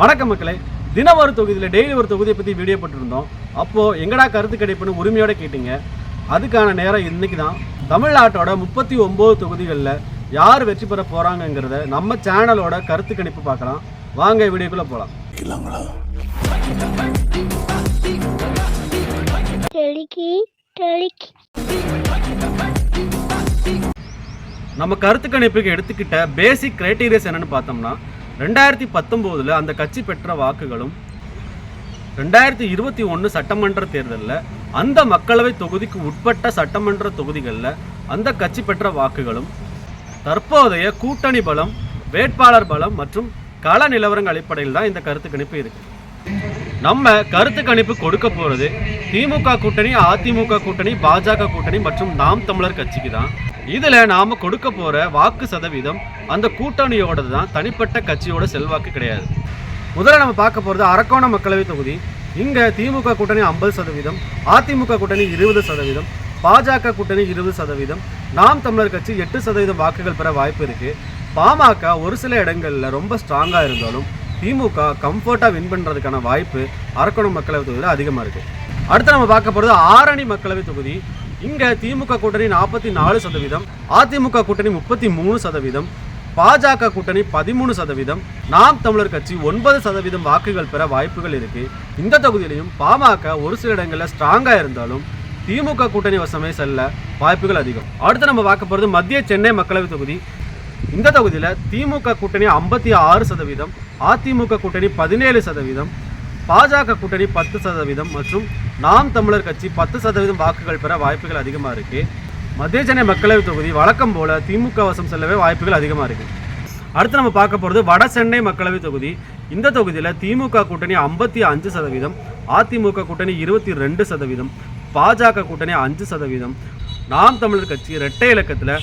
வணக்கம் மக்களே. தினம் ஒரு தொகுதியில் டெய்லி ஒரு தொகுதியை பற்றி வீடியோ போட்டிருந்தோம். அப்போது எங்கடா கருத்து கிடைப்புன்னு உரிமையோட கேட்டீங்க. அதுக்கான நேரம் இன்னைக்கு தான். தமிழ்நாட்டோட முப்பத்தி ஒம்பது தொகுதிகளில் யார் வெற்றி பெற போகிறாங்கங்கிறத நம்ம சேனலோட கருத்து கணிப்பு பார்க்கலாம். வாங்க வீடியோக்குள்ளே போகலாம் நம்ம கருத்து கணிப்புக்கு எடுத்துக்கிட்ட பேசிக் கிரைட்டீரியாஸ் என்னன்னு பார்த்தோம்னா ரெண்டாயிரத்தி பத்தொம்போதில் அந்த கட்சி பெற்ற வாக்குகளும் ரெண்டாயிரத்தி இருபத்தி ஒன்று சட்டமன்ற தேர்தலில் அந்த மக்களவை தொகுதிக்கு உட்பட்ட சட்டமன்ற தொகுதிகளில் அந்த கட்சி பெற்ற வாக்குகளும் தற்போதைய கூட்டணி பலம் வேட்பாளர் பலம் மற்றும் கள நிலவரங்கள் அடிப்படையில் தான் இந்த கருத்து கணிப்பு இருக்கு. நம்ம கருத்து கணிப்பு கொடுக்க போகிறது திமுக கூட்டணி அதிமுக கூட்டணி பாஜக கூட்டணி மற்றும் நாம் தமிழர் கட்சிக்கு தான். இதுல நாம கொடுக்க போற வாக்கு சதவீதம் அந்த கூட்டணியோடது தான். தனிப்பட்ட கட்சியோட செல்வாக்கு கிடையாது. முதல்ல நம்ம பார்க்க போறது அரக்கோண மக்களவை தொகுதி. இங்க திமுக கூட்டணி ஐம்பது சதவீதம் அதிமுக கூட்டணி இருபது சதவீதம் பாஜக கூட்டணி இருபது சதவீதம். நாம் தமிழர் கட்சி எட்டு சதவீதம் வாக்குகள் பெற வாய்ப்பு இருக்கு. பாமக ஒரு சில இடங்கள்ல ரொம்ப ஸ்ட்ராங்கா இருந்தாலும் திமுக கம்ஃபர்ட்டாக வின் பண்றதுக்கான வாய்ப்பு அரக்கோணம் மக்களவை தொகுதியில் அதிகமா இருக்கு. அடுத்து நம்ம பார்க்க போறது ஆரணி மக்களவை தொகுதி. இங்க திமுக கூட்டணி நாற்பத்தி நாலு சதவீதம் அதிமுக கூட்டணி முப்பத்தி மூணு சதவீதம் பாஜக கூட்டணி பதிமூணு சதவீதம் நாம் தமிழர் கட்சி ஒன்பது சதவீதம் வாக்குகள் பெற வாய்ப்புகள் இருக்கு. இந்த தொகுதியிலையும் பாமக ஒரு சில இடங்களில் ஸ்ட்ராங்கா இருந்தாலும் திமுக கூட்டணி வசமே செல்ல வாய்ப்புகள் அதிகம். அடுத்து நம்ம பார்க்க போறது மத்திய சென்னை மக்களவை தொகுதி. இந்த தொகுதியில் திமுக கூட்டணி ஐம்பத்தி ஆறு சதவீதம் அதிமுக கூட்டணி பதினேழு சதவீதம் பாஜக கூட்டணி பத்து சதவீதம் மற்றும் நாம் தமிழர் கட்சி பத்து சதவீதம் வாக்குகள் பெற வாய்ப்புகள் அதிகமாக இருக்கு. மத்திய சென்னை மக்களவைத் தொகுதி வழக்கம் போல திமுக வசம் செல்லவே வாய்ப்புகள் அதிகமாக இருக்கு. அடுத்து நம்ம பார்க்க போகிறது வட சென்னை மக்களவைத் தொகுதி. இந்த தொகுதியில் திமுக கூட்டணி ஐம்பத்தி அஞ்சு சதவீதம் அதிமுக கூட்டணி இருபத்தி ரெண்டு சதவீதம் பாஜக கூட்டணி அஞ்சு சதவீதம். நாம் தமிழர் கட்சி இரட்டை இலக்கத்தில்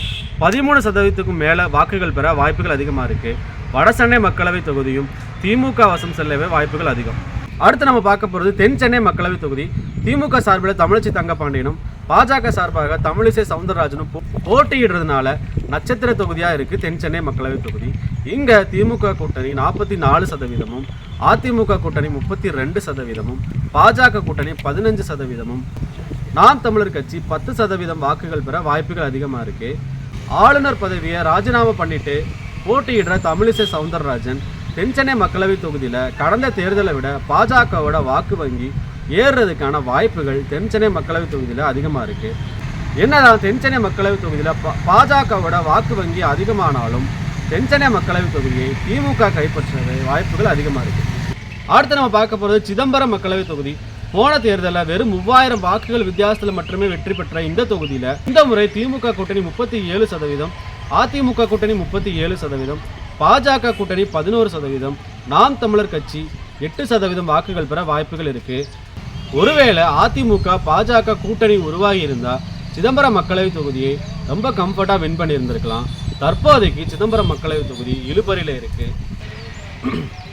பதிமூணு சதவீதத்துக்கும் மேலே வாக்குகள் பெற வாய்ப்புகள் அதிகமாக இருக்குது வட சென்னை மக்களவை தொகுதியும் திமுக வசம் செல்லவே வாய்ப்புகள் அதிகம். அடுத்து நம்ம பார்க்க போகிறது தென் சென்னை மக்களவைத் தொகுதி. திமுக சார்பில் தமிழச்சி தங்கப்பாண்டியனும் பாஜக சார்பாக தமிழிசை சவுந்தரராஜனும் போட்டியிடுறதுனால நட்சத்திர தொகுதியாக இருக்குது தென் சென்னை மக்களவைத் தொகுதி. இங்கே திமுக கூட்டணி நாற்பத்தி நாலு சதவீதமும் அதிமுக கூட்டணி முப்பத்தி ரெண்டு சதவீதமும் பாஜக கூட்டணி பதினஞ்சு சதவீதமும். நாம் தமிழர் கட்சி பத்து சதவீதம் வாக்குகள் பெற வாய்ப்புகள் அதிகமாக இருக்குது ஆளுநர் பதவியை ராஜினாமா பண்ணிட்டு போட்டியிடுற தமிழிசை சவுந்தரராஜன் தென்சென்னை மக்களவை தொகுதியில் கடந்த தேர்தலை விட பாஜகவோட வாக்கு வங்கி ஏறுறதுக்கான வாய்ப்புகள் தென்சென்னை மக்களவை தொகுதியில் அதிகமாக இருக்குது என்னதான் தென்சென்னை மக்களவைத் தொகுதியில் பாஜகவோட வாக்கு வங்கி அதிகமானாலும் தென்சென்னை மக்களவைத் தொகுதியை திமுக கைப்பற்ற வாய்ப்புகள் அதிகமாக இருக்குது அடுத்து நம்ம பார்க்க போகிறது சிதம்பரம் மக்களவைத் தொகுதி. போன தேர்தலில் வெறும் மூவாயிரம் வாக்குகள் வித்தியாசத்தில் மட்டுமே வெற்றி பெற்ற இந்த தொகுதியில் இந்த முறை திமுக கூட்டணி முப்பத்தி ஏழு சதவீதம் அதிமுக கூட்டணி முப்பத்தி ஏழு சதவீதம் பாஜக கூட்டணி பதினோரு சதவீதம் நாம் தமிழர் கட்சி எட்டு சதவீதம் வாக்குகள் பெற வாய்ப்புகள் இருக்கு. ஒருவேளை அதிமுக பாஜக கூட்டணி உருவாகி இருந்தால் சிதம்பரம் மக்களவை தொகுதியை ரொம்ப கம்ஃபர்ட்டாக வின் பண்ணியிருந்திருக்கலாம். தற்போதைக்கு சிதம்பரம் மக்களவை தொகுதி இழுபறியில் இருக்கு.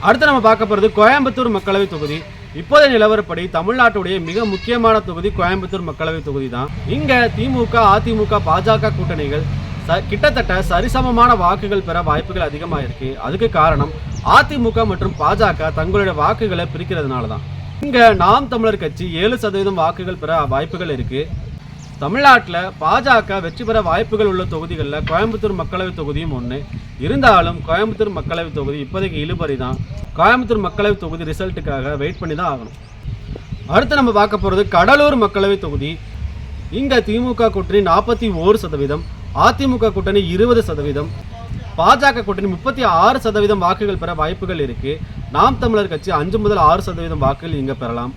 அடுத்து நம்ம பார்க்க போகிறது கோயம்புத்தூர் மக்களவை தொகுதி. இப்போதைய நிலவரப்படி தமிழ்நாட்டுடைய மிக முக்கியமான தொகுதி கோயம்புத்தூர் மக்களவை தொகுதி தான் இங்க திமுக அதிமுக பாஜக கூட்டணிகள் ச கிட்டத்தட்ட சரிசமமான வாக்குகள் பெற வாய்ப்புகள் அதிகமாக இருக்கு அதுக்கு காரணம் அதிமுக மற்றும் பாஜக தங்களுடைய வாக்குகளை பிரிக்கிறதுனால தான் இங்கே நாம் தமிழர் கட்சி ஏழு சதவீதம் வாக்குகள் பெற வாய்ப்புகள் இருக்கு. தமிழ்நாட்டில் பாஜக வெற்றி பெற வாய்ப்புகள் உள்ள தொகுதிகளில் கோயம்புத்தூர் மக்களவைத் தொகுதியும் ஒன்று இருந்தாலும் கோயம்புத்தூர் மக்களவைத் தொகுதி இப்போதைக்கு இழுபறி தான். கோயம்புத்தூர் மக்களவைத் தொகுதி ரிசல்ட்டுக்காக வெயிட் பண்ணி தான் ஆகணும். அடுத்து நம்ம பார்க்க போகிறது கடலூர் மக்களவைத் தொகுதி. இங்கே திமுக கூட்டணி நாற்பத்தி ஓரு சதவீதம். அதிமுக கூட்டணி இருபது சதவீதம் பாஜக கூட்டணி முப்பத்தி ஆறு சதவீதம் வாக்குகள் பெற வாய்ப்புகள் இருக்கு. நாம் தமிழர் கட்சி அஞ்சு முதல் ஆறு சதவீதம் வாக்குகள் இங்கே பெறலாம்.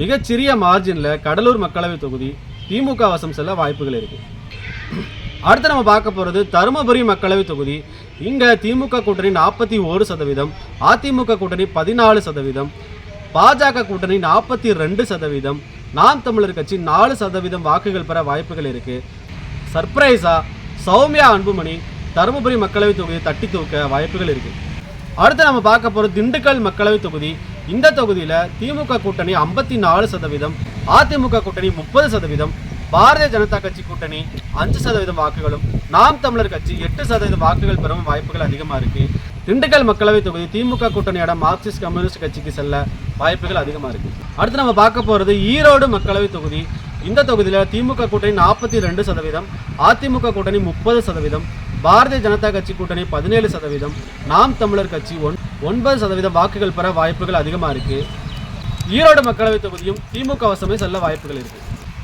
மிகச்சிறிய மார்ஜினில் கடலூர் மக்களவை தொகுதி திமுக வசம் செல்ல வாய்ப்புகள் இருக்கு. அடுத்து நம்ம பார்க்க போகிறது தருமபுரி மக்களவை தொகுதி. இங்கே திமுக கூட்டணி நாற்பத்தி ஓரு சதவீதம் அதிமுக கூட்டணி பதினாலு சதவீதம் பாஜக கூட்டணி நாற்பத்தி ரெண்டு சதவீதம் நாம் தமிழர் கட்சி நாலு சதவீதம் வாக்குகள் பெற வாய்ப்புகள் இருக்குது சர்ப்ரைஸா சௌமியா அன்புமணி தருமபுரி மக்களவைத் தொகுதியை தட்டி தூக்க வாய்ப்புகள் இருக்குது அடுத்து நம்ம பார்க்க போகிற திண்டுக்கல் மக்களவைத் தொகுதி. இந்த தொகுதியில் திமுக கூட்டணி ஐம்பத்தி நாலு சதவீதம் அதிமுக கூட்டணி முப்பது சதவீதம் பாரதிய ஜனதா கட்சி கூட்டணி அஞ்சு சதவீதம் வாக்குகளும் நாம் தமிழர் கட்சி எட்டு சதவீதம் வாக்குகள் பெறும் வாய்ப்புகள் அதிகமாக இருக்கு. திண்டுக்கல் மக்களவை தொகுதி திமுக கூட்டணியோட மார்க்சிஸ்ட் கம்யூனிஸ்ட் கட்சிக்கு செல்ல வாய்ப்புகள் அதிகமாக இருக்கு. அடுத்து நம்ம பார்க்க போகிறது ஈரோடு மக்களவை தொகுதி. இந்த தொகுதியில் திமுக கூட்டணி நாற்பத்தி ரெண்டு சதவீதம் அதிமுக கூட்டணி முப்பது சதவீதம் பாரதிய ஜனதா கட்சி கூட்டணி பதினேழு சதவீதம் நாம் தமிழர் கட்சி ஒன் ஒன்பது சதவீதம் வாக்குகள் பெற வாய்ப்புகள் அதிகமாக இருக்கு. ஈரோடு மக்களவைத் தொகுதியும் திமுக வசமே செல்ல வாய்ப்புகள் இருக்கு.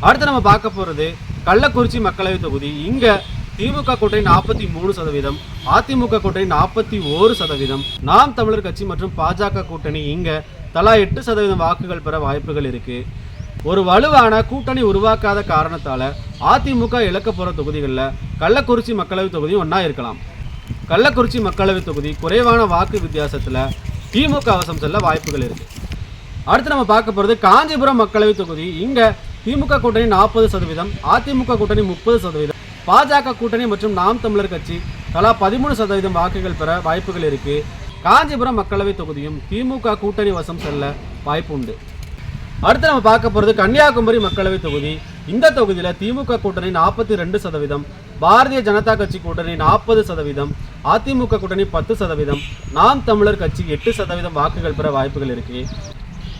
அடுத்து நம்ம பார்க்க போறது கள்ளக்குறிச்சி மக்களவைத் தொகுதி. இங்கே திமுக கூட்டணி நாற்பத்தி மூணு சதவீதம் அதிமுக கூட்டணி நாற்பத்தி ஓரு சதவீதம் நாம் தமிழர் கட்சி மற்றும் பாஜக கூட்டணி இங்கே தலா எட்டு சதவீதம் வாக்குகள் பெற வாய்ப்புகள் இருக்கு. ஒரு வலுவான கூட்டணி உருவாக்காத காரணத்தால் அதிமுக இழக்க போகிற தொகுதிகளில் கள்ளக்குறிச்சி மக்களவைத் தொகுதியும் ஒன்றா இருக்கலாம். கள்ளக்குறிச்சி மக்களவைத் தொகுதி குறைவான வாக்கு வித்தியாசத்துல திமுக வசம் செல்ல வாய்ப்புகள் இருக்கு. அடுத்து நம்ம பார்க்க போகிறது காஞ்சிபுரம் மக்களவைத் தொகுதி. இங்கே திமுக கூட்டணி நாற்பது சதவீதம் அதிமுக கூட்டணி முப்பது சதவீதம் பாஜக கூட்டணி மற்றும் நாம் தமிழர் கட்சி தலா பதிமூணு சதவீதம் வாக்குகள் பெற வாய்ப்புகள் இருக்கு. காஞ்சிபுரம் மக்களவைத் தொகுதியும் திமுக கூட்டணி வசம் செல்ல வாய்ப்பு உண்டு. அடுத்து நம்ம பார்க்க போகிறது கன்னியாகுமரி மக்களவை தொகுதி. இந்த தொகுதியில் திமுக கூட்டணி நாற்பத்தி ரெண்டு சதவீதம் பாரதிய ஜனதா கட்சி கூட்டணி நாற்பது சதவீதம் அதிமுக கூட்டணி பத்து சதவீதம் நாம் தமிழர் கட்சி எட்டு சதவீதம் வாக்குகள் பெற வாய்ப்புகள் இருக்கு.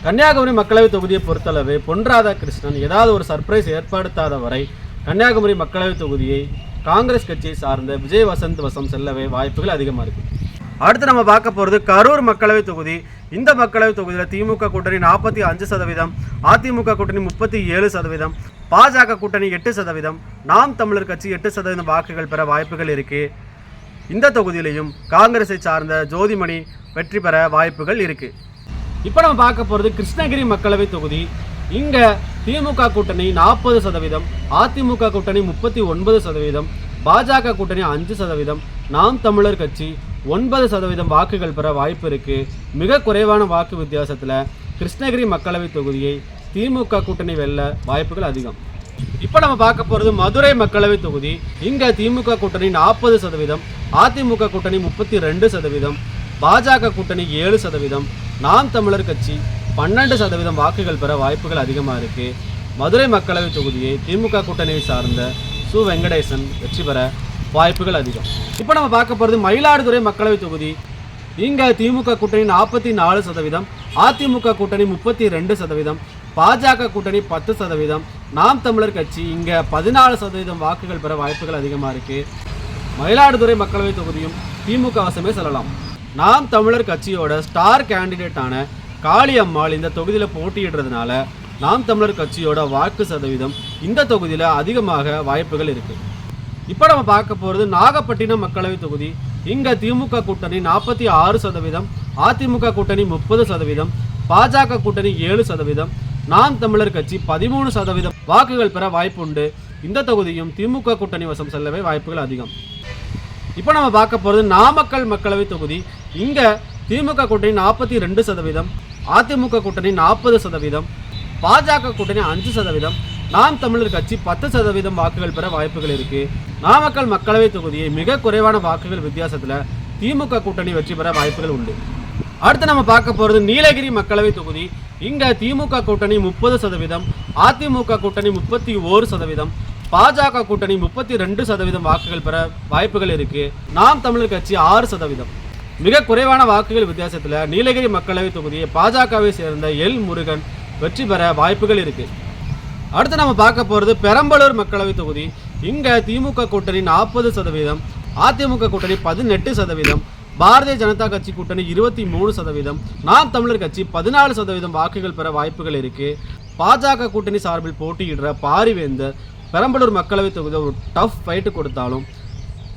கன்னியாகுமரி மக்களவை தொகுதியை பொறுத்தளவு பொன் ராதாகிருஷ்ணன் ஏதாவது ஒரு சர்ப்ரைஸ் ஏற்படுத்தாத வரை கன்னியாகுமரி மக்களவை தொகுதியை காங்கிரஸ் கட்சியை சார்ந்த விஜய் வசந்த் வசம் செல்லவே வாய்ப்புகள் அதிகமாக இருக்கு. அடுத்து நம்ம பார்க்க போகிறது கரூர் மக்களவை தொகுதி. இந்த மக்களவை தொகுதியில் திமுக கூட்டணி நாற்பத்தி அஞ்சு சதவீதம் அதிமுக கூட்டணி முப்பத்தி ஏழு சதவீதம் பாஜக கூட்டணி எட்டு சதவீதம் நாம் தமிழர் கட்சி எட்டு சதவீதம் வாக்குகள் பெற வாய்ப்புகள் இருக்கு. இந்த தொகுதியிலையும் காங்கிரஸை சார்ந்த ஜோதிமணி வெற்றி பெற வாய்ப்புகள் இருக்கு. இப்போ நம்ம பார்க்க போகிறது கிருஷ்ணகிரி மக்களவை தொகுதி. இங்க திமுக கூட்டணி நாற்பது சதவீதம் அதிமுக கூட்டணி முப்பத்தி ஒன்பது சதவீதம் பாஜக கூட்டணி அஞ்சு சதவீதம் நாம் தமிழர் கட்சி ஒன்பது சதவீதம் வாக்குகள் பெற வாய்ப்பு இருக்கு. மிக குறைவான வாக்கு வித்தியாசத்தில் கிருஷ்ணகிரி மக்களவைத் தொகுதியை திமுக கூட்டணி வெல்ல வாய்ப்புகள் அதிகம். இப்போ நம்ம பார்க்க போகிறது மதுரை மக்களவை தொகுதி. இங்கே திமுக கூட்டணி நாற்பது சதவீதம் அதிமுக கூட்டணி முப்பத்தி ரெண்டு சதவீதம் பாஜக கூட்டணி ஏழு சதவீதம் நாம் தமிழர் கட்சி பன்னெண்டு சதவீதம் வாக்குகள் பெற வாய்ப்புகள் அதிகமாக இருக்கு. மதுரை மக்களவை தொகுதியை திமுக கூட்டணியை சார்ந்த சு. வெங்கடேசன் வெற்றி பெற வாய்ப்புகள் அதிகம். இப்போ நம்ம பார்க்க போகிறது மயிலாடுதுறை மக்களவை தொகுதி. இங்கே திமுக கூட்டணி நாற்பத்தி நாலு சதவீதம் அதிமுக கூட்டணி முப்பத்தி ரெண்டு சதவீதம் பாஜக கூட்டணி பத்து சதவீதம். நாம் தமிழர் கட்சி இங்கே பதினாலு சதவீதம் வாக்குகள் பெற வாய்ப்புகள் அதிகமாக இருக்கு. மயிலாடுதுறை மக்களவை தொகுதியும் திமுக வசமே செல்லலாம். நாம் தமிழர் கட்சியோட ஸ்டார் கேண்டிடேட்டான காளியம்மாள் இந்த தொகுதியில் போட்டியிடுறதுனால நாம் தமிழர் கட்சியோட வாக்கு சதவீதம் இந்த தொகுதியில் அதிகமாக வாய்ப்புகள் இருக்குது இப்போ நம்ம பார்க்க போகிறது நாகப்பட்டினம் மக்களவை தொகுதி. இங்க திமுக கூட்டணி நாற்பத்தி ஆறு சதவீதம் அதிமுக கூட்டணி முப்பது சதவீதம் பாஜக கூட்டணி ஏழு சதவீதம் நாம் தமிழர் கட்சி பதிமூணு சதவீதம் வாக்குகள் பெற வாய்ப்பு உண்டு இந்த தொகுதியும் திமுக கூட்டணி வசம் செல்லவே வாய்ப்புகள் அதிகம். இப்போ நம்ம பார்க்க போகிறது நாமக்கல் மக்களவை தொகுதி. இங்க திமுக கூட்டணி நாற்பத்தி ரெண்டு சதவீதம் அதிமுக கூட்டணி நாற்பது சதவீதம் பாஜக கூட்டணி அஞ்சு சதவீதம் நாம் தமிழர் கட்சி பத்து சதவீதம் வாக்குகள் பெற வாய்ப்புகள் இருக்கு. நாமக்கல் மக்களவை தொகுதியை மிக குறைவான வாக்குகள் வித்தியாசத்துல திமுக கூட்டணி வெற்றி பெற வாய்ப்புகள் உண்டு. அடுத்து நம்ம பார்க்க போறது நீலகிரி மக்களவை தொகுதி. இங்க திமுக கூட்டணி முப்பது சதவீதம் அதிமுக கூட்டணி முப்பத்தி ஓரு சதவீதம் பாஜக கூட்டணி முப்பத்தி ரெண்டு சதவீதம் வாக்குகள் பெற வாய்ப்புகள் இருக்கு. நாம் தமிழர் கட்சி ஆறு சதவீதம். மிக குறைவான வாக்குகள் வித்தியாசத்துல நீலகிரி மக்களவை தொகுதியை பாஜகவை சேர்ந்த எல் முருகன் வெற்றி பெற வாய்ப்புகள் இருக்குது அடுத்து நம்ம பார்க்க போகிறது பெரம்பலூர் மக்களவை தொகுதி. இங்கே திமுக கூட்டணி நாற்பது சதவீதம் அதிமுக கூட்டணி பதினெட்டு சதவீதம் பாரதிய ஜனதா கட்சி கூட்டணி இருபத்தி மூணு சதவீதம் நாம் தமிழர் கட்சி பதினாலு சதவீதம் வாக்குகள் பெற வாய்ப்புகள் இருக்கு. பாஜக கூட்டணி சார்பில் போட்டியிடுற பாரிவேந்தர் பெரம்பலூர் மக்களவை தொகுதியை ஒரு டஃப் ஃபைட்டு கொடுத்தாலும்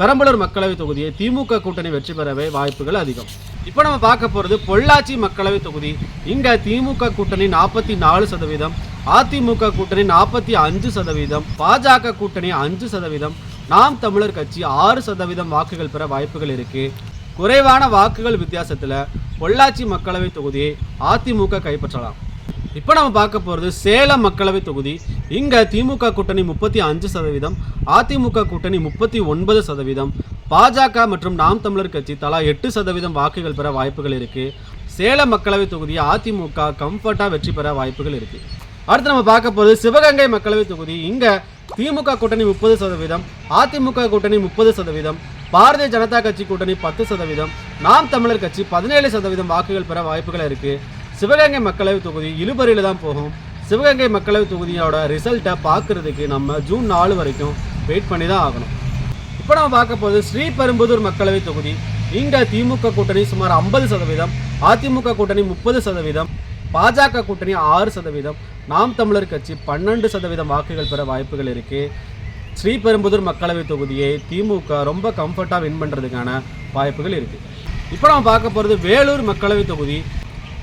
பெரம்பலூர் மக்களவைத் தொகுதியை திமுக கூட்டணி வெற்றி பெறவே வாய்ப்புகள் அதிகம். இப்போ நம்ம பார்க்க போகிறது பொள்ளாச்சி மக்களவைத் தொகுதி. இங்கே திமுக கூட்டணி நாற்பத்தி நாலு சதவீதம் அதிமுக கூட்டணி நாற்பத்தி அஞ்சு சதவீதம் பாஜக கூட்டணி அஞ்சு சதவீதம் நாம் தமிழர் கட்சி ஆறு சதவீதம் வாக்குகள் பெற வாய்ப்புகள் இருக்கு. குறைவான வாக்குகள் வித்தியாசத்தில் பொள்ளாச்சி மக்களவை தொகுதியை அதிமுக கைப்பற்றலாம். இப்போ நம்ம பார்க்க போகிறது சேலம் மக்களவை தொகுதி. இங்கே திமுக கூட்டணி முப்பத்தி அஞ்சு சதவீதம் அதிமுக கூட்டணி முப்பத்தி ஒன்பது சதவீதம் பாஜக மற்றும் நாம் தமிழர் கட்சி தலா எட்டு சதவீதம் வாக்குகள் பெற வாய்ப்புகள் இருக்குது சேலம் மக்களவை தொகுதியை அதிமுக கம்ஃபர்ட்டாக வெற்றி பெற வாய்ப்புகள் இருக்குது அடுத்து நம்ம பார்க்க போகிறது சிவகங்கை மக்களவை தொகுதி. இங்கே திமுக கூட்டணி முப்பது சதவீதம் அதிமுக கூட்டணி முப்பது சதவீதம் பாரதிய ஜனதா கட்சி கூட்டணி பத்து சதவீதம் நாம் தமிழர் கட்சி பதினேழு சதவீதம் வாக்குகள் பெற வாய்ப்புகள் இருக்குது சிவகங்கை மக்களவை தொகுதி இழுபறியில் தான் போகும். சிவகங்கை மக்களவை தொகுதியோட ரிசல்ட்டை பார்க்கறதுக்கு நம்ம ஜூன் நாலு வரைக்கும் வெயிட் பண்ணி தான் ஆகணும். இப்போ நம்ம பார்க்க போகிறது ஸ்ரீபெரும்புதூர் மக்களவை தொகுதி. இங்கே திமுக கூட்டணி சுமார் ஐம்பது சதவீதம் அதிமுக கூட்டணி முப்பது சதவீதம் பாஜக கூட்டணி ஆறு சதவீதம் நாம் தமிழர் கட்சி பன்னெண்டு சதவீதம் வாக்குகள் பெற வாய்ப்புகள் இருக்கு. ஸ்ரீபெரும்புதூர் மக்களவை தொகுதியை திமுக ரொம்ப கம்ஃபர்ட்டாக வின் பண்ணுறதுக்கான வாய்ப்புகள் இருக்கு. இப்போ நம்ம பார்க்க போகிறது வேலூர் மக்களவை தொகுதி.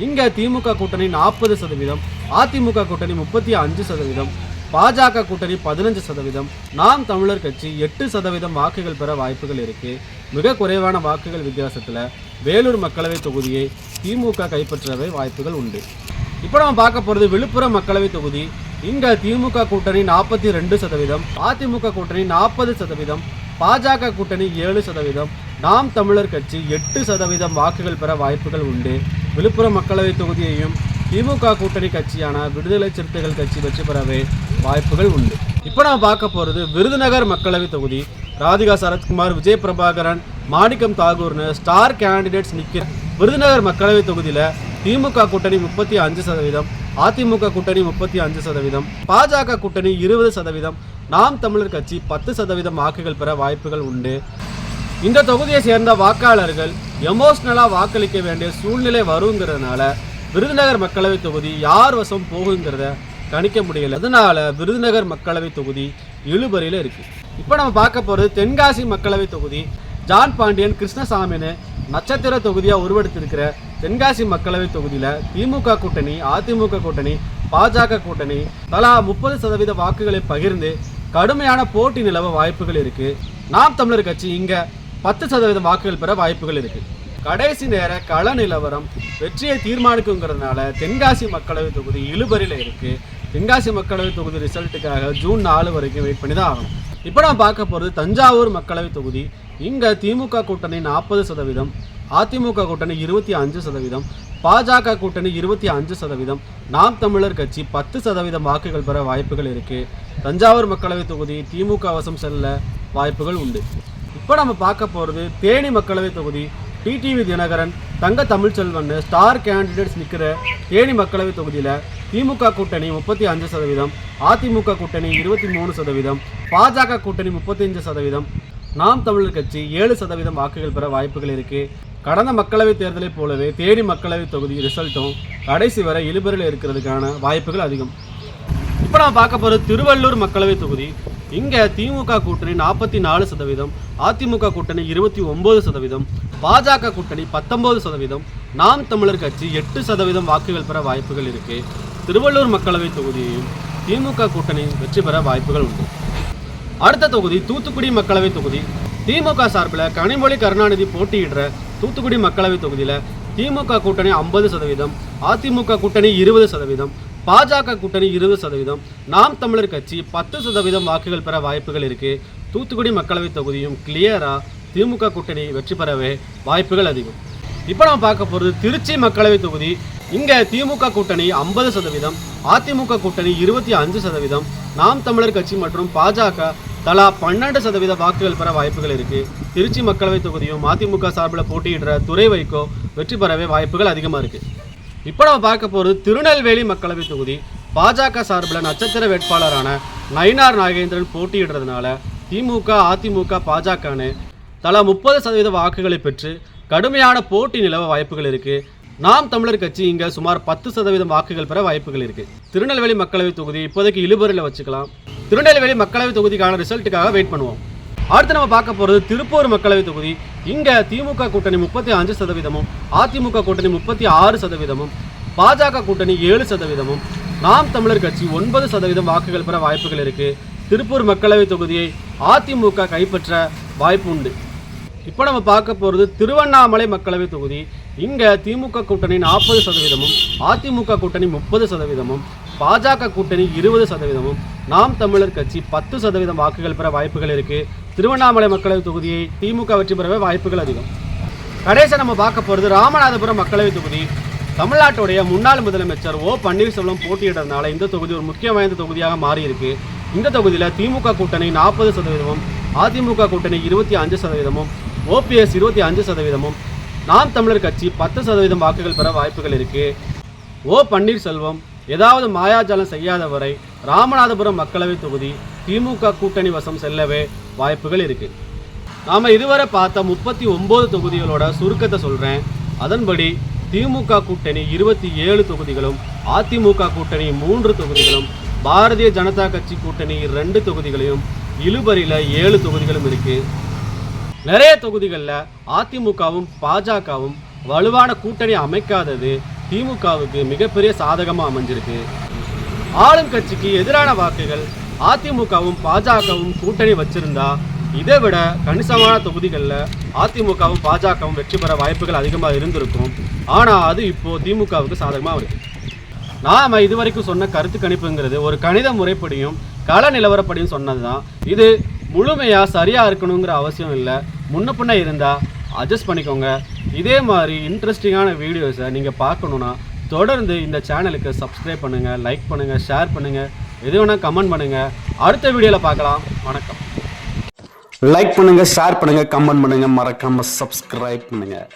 இங்கே திமுக கூட்டணி நாற்பது சதவீதம் அதிமுக கூட்டணி முப்பத்தி அஞ்சு சதவீதம் பாஜக கூட்டணி பதினஞ்சு சதவீதம். நாம் தமிழர் கட்சி எட்டு சதவீதம் வாக்குகள் பெற வாய்ப்புகள் இருக்கு. மிக குறைவான வாக்குகள் வித்தியாசத்துல வேலூர் மக்களவை தொகுதியை திமுக கைப்பற்றவே வாய்ப்புகள் உண்டு. இப்போ நம்ம பார்க்க போகிறது விழுப்புரம் மக்களவை தொகுதி. இங்க திமுக கூட்டணி நாற்பத்தி ரெண்டு சதவீதம் அதிமுக கூட்டணி நாற்பது சதவீதம் பாஜக கூட்டணி ஏழு சதவீதம். நாம் தமிழர் கட்சி எட்டு சதவீதம் வாக்குகள் பெற வாய்ப்புகள் உண்டு. விழுப்புரம் மக்களவை தொகுதியையும் திமுக கூட்டணி கட்சியான விடுதலை சிறுத்தைகள் கட்சி வெற்றி பெறவே வாய்ப்புகள் உண்டு. இப்போ நான் பார்க்க போகிறது விருதுநகர் மக்களவை தொகுதி. ராதிகா சரத்குமார் விஜய் பிரபாகரன் மாணிக்கம் தாகூர்னு ஸ்டார் கேண்டிடேட்ஸ் நிற்கிற விருதுநகர் மக்களவை தொகுதியில் திமுக கூட்டணி முப்பத்தி அஞ்சு சதவீதம் அதிமுக கூட்டணி முப்பத்தி அஞ்சு சதவீதம் பாஜக கூட்டணி இருபது சதவீதம் நாம் தமிழர் கட்சி பத்து சதவீதம் வாக்குகள் பெற வாய்ப்புகள் உண்டு. இந்த தொகுதியை சேர்ந்த வாக்காளர்கள் எமோஷ்னலாக வாக்களிக்க வேண்டிய சூழ்நிலை வருங்கிறதுனால விருதுநகர் மக்களவை தொகுதி யார் வசம் போகுங்கிறத கணிக்க முடியல. அதனால விருதுநகர் மக்களவை தொகுதி இழுபறியில் இருக்கு. இப்போ நம்ம பார்க்க போகிறது தென்காசி மக்களவை தொகுதி. ஜான் பாண்டியன் கிருஷ்ணசாமின்னு நட்சத்திர தொகுதியாக உருவெடுத்திருக்கிற தென்காசி மக்களவை தொகுதியில் திமுக கூட்டணி அதிமுக கூட்டணி பாஜக கூட்டணி தலா முப்பது சதவீத வாக்குகளை பகிர்ந்து கடுமையான போட்டி நிலவ வாய்ப்புகள் இருக்கு. நாம் தமிழர் கட்சி இங்க பத்து சதவீதம் வாக்குகள் பெற வாய்ப்புகள் இருக்கு. கடைசி நேர கள நிலவரம் வெற்றியை தீர்மானிக்குங்கிறதுனால தென்காசி மக்களவை தொகுதி இழுபறியில் இருக்குது தென்காசி மக்களவை தொகுதி ரிசல்ட்டுக்காக ஜூன் நாலு வரைக்கும் வெயிட் பண்ணி தான் ஆகணும். இப்போ நம்ம பார்க்க போகிறது தஞ்சாவூர் மக்களவை தொகுதி. இங்கே திமுக கூட்டணி நாற்பது சதவீதம் அதிமுக கூட்டணி இருபத்தி அஞ்சு சதவீதம் பாஜக கூட்டணி இருபத்தி அஞ்சு சதவீதம். நாம் தமிழர் கட்சி பத்து சதவீதம் வாக்குகள் பெற வாய்ப்புகள் இருக்குது தஞ்சாவூர் மக்களவை தொகுதி திமுக வசம் செல்ல வாய்ப்புகள் உண்டு. இப்போ நம்ம பார்க்க போகிறது தேனி மக்களவை தொகுதி. டிடிவி தினகரன் தங்க தமிழ்ச்செல்வன் ஸ்டார் கேண்டிடேட்ஸ் நிற்கிற தேனி மக்களவை தொகுதியில் திமுக கூட்டணி முப்பத்தி அஞ்சு சதவீதம் அதிமுக கூட்டணி இருபத்தி மூணு சதவீதம் பாஜக கூட்டணி முப்பத்தஞ்சு சதவீதம். நாம் தமிழர் கட்சி ஏழு சதவீதம் வாக்குகள் பெற வாய்ப்புகள் இருக்கு. கடந்த மக்களவைத் தேர்தலைப் போலவே தேனி மக்களவைத் தொகுதி ரிசல்ட்டும் கடைசி வரை இழுபறில் இருக்கிறதுக்கான வாய்ப்புகள் அதிகம். இப்போ நான் பார்க்க போகிறது திருவள்ளூர் மக்களவைத் தொகுதி. இங்கே திமுக கூட்டணி நாற்பத்தி நாலு சதவீதம் அதிமுக கூட்டணி இருபத்தி ஒம்பது சதவீதம் பாஜக கூட்டணி பத்தொன்பது சதவீதம் நாம் தமிழர் கட்சி எட்டு சதவீதம் வாக்குகள் பெற வாய்ப்புகள் இருக்கு. திருவள்ளூர் மக்களவை தொகுதியையும் திமுக கூட்டணி வெற்றி பெற வாய்ப்புகள் உண்டு. அடுத்த தொகுதி தூத்துக்குடி மக்களவை தொகுதி. திமுக சார்பில் கனிமொழி கருணாநிதி போட்டியிடுற தூத்துக்குடி மக்களவை தொகுதியில் திமுக கூட்டணி ஐம்பது சதவீதம் அதிமுக கூட்டணி இருபது சதவீதம் பாஜக கூட்டணி இருபது சதவீதம் நாம் தமிழர் கட்சி பத்து சதவீதம் வாக்குகள் பெற வாய்ப்புகள் இருக்கு. தூத்துக்குடி மக்களவை தொகுதியும் கிளியராக திமுக கூட்டணி வெற்றி பெறவே வாய்ப்புகள் அதிகம். இப்போ நம்ம பார்க்க போகிறது திருச்சி மக்களவை தொகுதி. இங்கே திமுக கூட்டணி ஐம்பது சதவீதம் அதிமுக கூட்டணி இருபத்தி அஞ்சு சதவீதம் நாம் தமிழர் கட்சி மற்றும் பாஜக தலா பன்னெண்டு சதவீத வாக்குகள் பெற வாய்ப்புகள் இருக்கு. திருச்சி மக்களவை தொகுதியும் அதிமுக சார்பில் போட்டியிடுற துறை வைகோ வெற்றி பெறவே வாய்ப்புகள் அதிகமாக இருக்கு. இப்போ நம்ம பார்க்க போகிறது திருநெல்வேலி மக்களவை தொகுதி. பாஜக சார்பில் நட்சத்திர வேட்பாளரான நயினார் நாகேந்திரன் போட்டியிடுறதுனால திமுக அதிமுக பாஜகன்னு தலா முப்பது சதவீத வாக்குகளை பெற்று கடுமையான போட்டி நிலவ வாய்ப்புகள் இருக்கு. நாம் தமிழர் கட்சி இங்க சுமார் பத்து சதவீதம் வாக்குகள் பெற வாய்ப்புகள் இருக்கு. திருநெல்வேலி மக்களவை தொகுதி இப்போதைக்கு இழுபறியில் வச்சுக்கலாம். திருநெல்வேலி மக்களவை தொகுதிக்கான ரிசல்ட்டுக்காக வெயிட் பண்ணுவோம். அடுத்து நம்ம பார்க்க போகிறது திருப்பூர் மக்களவை தொகுதி. இங்கே திமுக கூட்டணி முப்பத்தி அஞ்சு சதவீதமும் அதிமுக கூட்டணி முப்பத்தி ஆறு சதவீதமும் பாஜக கூட்டணி ஏழு சதவீதமும். நாம் தமிழர் கட்சி ஒன்பது சதவீதம் வாக்குகள் பெற வாய்ப்புகள் இருக்கு. திருப்பூர் மக்களவை தொகுதியை அதிமுக கைப்பற்ற வாய்ப்பு உண்டு. இப்போ நம்ம பார்க்க போகிறது திருவண்ணாமலை மக்களவை தொகுதி. இங்கே திமுக கூட்டணி நாற்பது சதவீதமும் அதிமுக கூட்டணி முப்பது சதவீதமும் பாஜக கூட்டணி இருபது சதவீதமும். நாம் தமிழர் கட்சி பத்து சதவீதம் வாக்குகள் பெற வாய்ப்புகள் இருக்கு. திருவண்ணாமலை மக்களவை தொகுதியை திமுக வெற்றி பெறவே வாய்ப்புகள் அதிகம். கடைசியாக நம்ம பார்க்க போகிறது ராமநாதபுரம் மக்களவை தொகுதி. தமிழ்நாட்டுடைய முன்னாள் முதலமைச்சர் ஓ பன்னீர்செல்வம் போட்டியிடறதுனால இந்த தொகுதி ஒரு முக்கிய வாய்ந்த தொகுதியாக மாறியிருக்கு. இந்த தொகுதியில் திமுக கூட்டணி நாற்பது சதவீதமும் அதிமுக கூட்டணி இருபத்தி அஞ்சு சதவீதமும் ஓபிஎஸ் இருபத்தி அஞ்சு சதவீதமும் நாம் தமிழர் கட்சி பத்து சதவீதம் வாக்குகள் பெற வாய்ப்புகள் இருக்கு. ஓ பன்னீர்செல்வம் ஏதாவது மாயாஜாலம் செய்யாத வரை ராமநாதபுரம் மக்களவை தொகுதி திமுக கூட்டணி வசம் செல்லவே வாய்ப்புகள் இருக்கு. நாம் இதுவரை பார்த்த முப்பத்தி ஒம்பது தொகுதிகளோட சுருக்கத்தை சொல்கிறேன் அதன்படி திமுக கூட்டணி இருபத்தி ஏழு தொகுதிகளும் அதிமுக கூட்டணி மூன்று தொகுதிகளும் பாரதிய ஜனதா கட்சி கூட்டணி ரெண்டு தொகுதிகளையும் இழுபறியில் ஏழு தொகுதிகளும் இருக்குது நிறைய தொகுதிகளில் அதிமுகவும் பாஜகவும் வலுவான கூட்டணி அமைக்காதது திமுகவுக்கு மிகப்பெரிய சாதகமாக அமைஞ்சிருக்கு. ஆளும் கட்சிக்கு எதிரான வாக்குகள் அதிமுகவும் பாஜகவும் கூட்டணி வச்சிருந்தா இதை விட கணிசமான தொகுதிகளில் அதிமுகவும் பாஜகவும் வெற்றி பெற வாய்ப்புகள் அதிகமாக இருந்திருக்கும். ஆனால் அது இப்போது திமுகவுக்கு சாதகமாக இருக்கு. நாம் இதுவரைக்கும் சொன்ன கருத்து கணிப்புங்கிறது ஒரு கணித முறைப்படியும் கள நிலவரப்படியும் சொன்னது தான் இது முழுமையாக சரியாக இருக்கணுங்கிற அவசியம் இல்லை. முன்ன பின்ன இருந்தால் அட்ஜஸ்ட் பண்ணிக்கோங்க. இதே மாதிரி இன்ட்ரெஸ்டிங்கான வீடியோஸை நீங்கள் பார்க்கணுன்னா தொடர்ந்து இந்த சேனலுக்கு சப்ஸ்கிரைப் பண்ணுங்கள் லைக் பண்ணுங்கள் ஷேர் பண்ணுங்கள் எது வேணால் கமெண்ட் பண்ணுங்கள் அடுத்த வீடியோவில் பார்க்கலாம். வணக்கம். லைக் பண்ணுங்கள் ஷேர் பண்ணுங்கள் கமெண்ட் பண்ணுங்கள் மறக்காமல் சப்ஸ்கிரைப் பண்ணுங்கள்